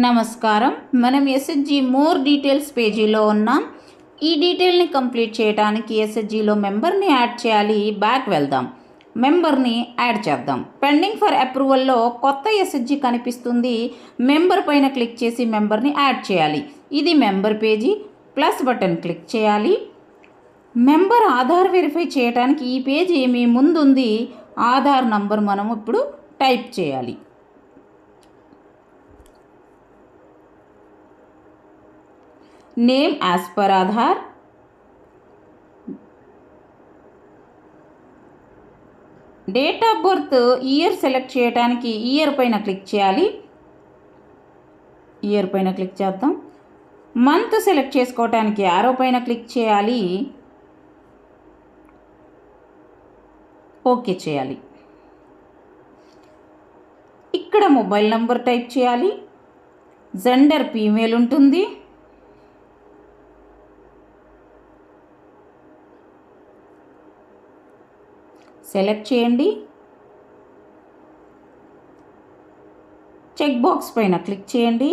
నమస్కారం. మనం SHG more details పేజీలో ఉన్నాం. ఈ డీటెయిల్ని కంప్లీట్ చేయడానికి ఎస్హెచ్జిలో మెంబర్ని యాడ్ చేయాలి. బ్యాక్ వెళ్దాం. మెంబర్ని యాడ్ చేద్దాం. పెండింగ్ ఫర్ అప్రూవల్లో కొత్త ఎస్హెచ్జి కనిపిస్తుంది. మెంబర్ పైన క్లిక్ చేసి మెంబర్ని యాడ్ చేయాలి. ఇది member page. Plus button click చేయాలి. మెంబర్ ఆధార్ వెరిఫై చేయడానికి ఈ పేజీ మీ ముందుంది. ఆధార్ నంబర్ మనం ఇప్పుడు టైప్ చేయాలి. Name as per Aadhaar. Date of birth year select చేయడానికి ఇయర్ పైన క్లిక్ చేయాలి. ఇయర్ పైన క్లిక్ చేద్దాం. మంత్ సెలెక్ట్ చేసుకోవటానికి ఆరో పైన క్లిక్ చేయాలి. ఓకే చేయాలి. ఇక్కడ మొబైల్ నంబర్ టైప్ చేయాలి. జెండర్ ఫీమేల్ ఉంటుంది. సెలెక్ట్ చేయండి. చెక్ బాక్స్ పైన క్లిక్ చేయండి.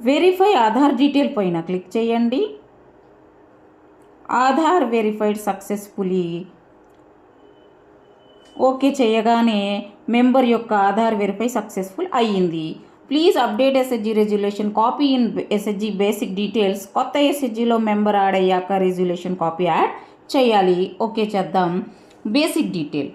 వెరిఫై ఆధార్ డీటెయిల్ పైన క్లిక్ చేయండి. ఆధార్ వెరిఫైడ్ సక్సెస్ఫుల్లీ ఓకే చేయగానే మెంబర్ యొక్క ఆధార్ వెరిఫై సక్సెస్ఫుల్ అయ్యింది. Please update SHG resolution copy in SHG basic details. కొత్త ఎస్హెచ్జిలో మెంబర్ యాడ్ అయ్యాక రెజ్యులేషన్ కాపీ యాడ్ చేయాలి. ఓకే చేద్దాం. Basic detail.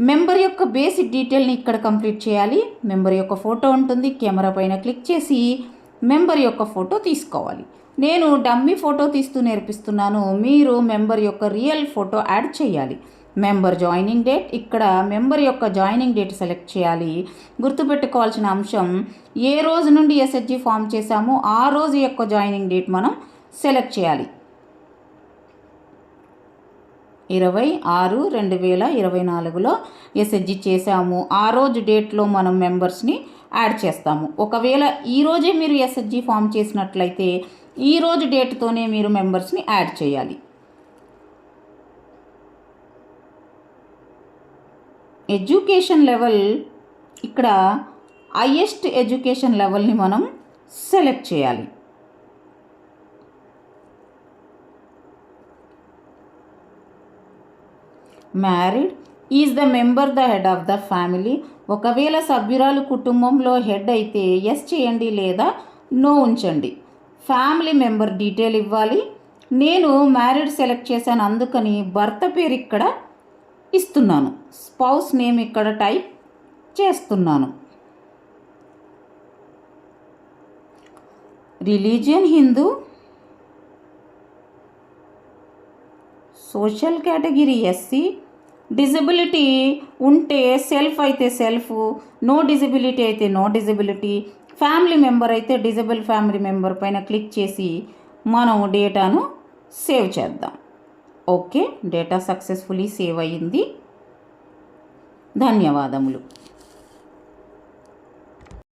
మెంబర్ యొక్క బేసిక్ డీటెయిల్ని ఇక్కడ కంప్లీట్ చేయాలి. మెంబర్ యొక్క ఫోటో ఉంటుంది. కెమెరా పైన క్లిక్ చేసి మెంబర్ యొక్క ఫోటో తీసుకోవాలి. నేను డమ్మీ ఫోటో తీస్తూ నేర్పిస్తున్నాను. మీరు మెంబర్ యొక్క రియల్ ఫోటో యాడ్ చేయాలి. Member joining date. ఇక్కడ మెంబర్ యొక్క జాయినింగ్ డేట్ సెలెక్ట్ చేయాలి. గుర్తుపెట్టుకోవాల్సిన అంశం ఏ రోజు నుండి ఎస్హెచ్జి ఫామ్ చేశామో ఆ రోజు యొక్క జాయినింగ్ డేట్ మనం సెలెక్ట్ చేయాలి. ఇరవై ఆరు రెండు వేల ఇరవై నాలుగులో ఎస్హెచ్జి చేసాము ఆ రోజు డేట్లో మనం మెంబర్స్ని యాడ్ చేస్తాము. ఒకవేళ ఈరోజే మీరు ఎస్హెచ్జి ఫామ్ చేసినట్లయితే ఈ రోజు డేట్తోనే మీరు మెంబర్స్ని యాడ్ చేయాలి. ఎడ్యుకేషన్ లెవెల్ ఇక్కడ హయ్యెస్ట్ ఎడ్యుకేషన్ లెవెల్ని మనం సెలెక్ట్ చేయాలి. Married is the member the head of the family ఒకవేళ సభ్యురాలు కుటుంబంలో హెడ్ అయితే ఎస్ చేయండి లేదా నో ఉంచండి. ఫ్యామిలీ మెంబర్ డీటెయిల్ ఇవ్వాలి. నేను మ్యారీడ్ సెలెక్ట్ చేశాను అందుకని భర్త పేరు ఇక్కడ ఇస్తున్నాను. స్పౌస్ నేమ్ ఇక్కడ టైప్ చేస్తున్నాను. Religion Hindu social category SC. Disability ఉంటే సెల్ఫ్ అయితే సెల్ఫ్ నో డిజబిలిటీ అయితే నో డిజబిలిటీ. ఫ్యామిలీ మెంబర్ అయితే డిజబుల్ ఫ్యామిలీ మెంబర్ పైన క్లిక్ చేసి మనం డేటాను సేవ్ చేద్దాం. ఓకే డేటా సక్సెస్ఫుల్లీ సేవ్ అయ్యింది. ధన్యవాదములు.